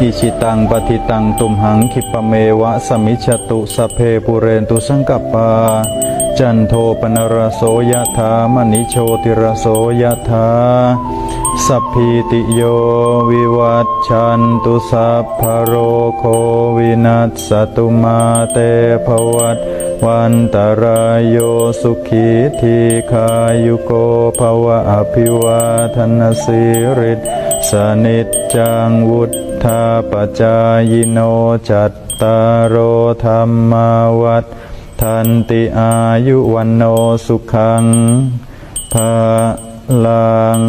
อิชิตังปฏิตังตุมหังคิปะเมวะสมิจฉตุสเพปุเรนตุสังกปปาจันโทปนรโสยะถามณิโชติรโสยะถาสัพพิติโยวิวัตชันตุสัพพโรโควินัสสตุมาเตภวัตวันตรายโยสุขีทีขายุโกภวะอภิวาทนสิริ สนิจจังวุธาปจายโนจัตตารโอธรรมาวัฏทันติอายุวันโนสุขังภาลัง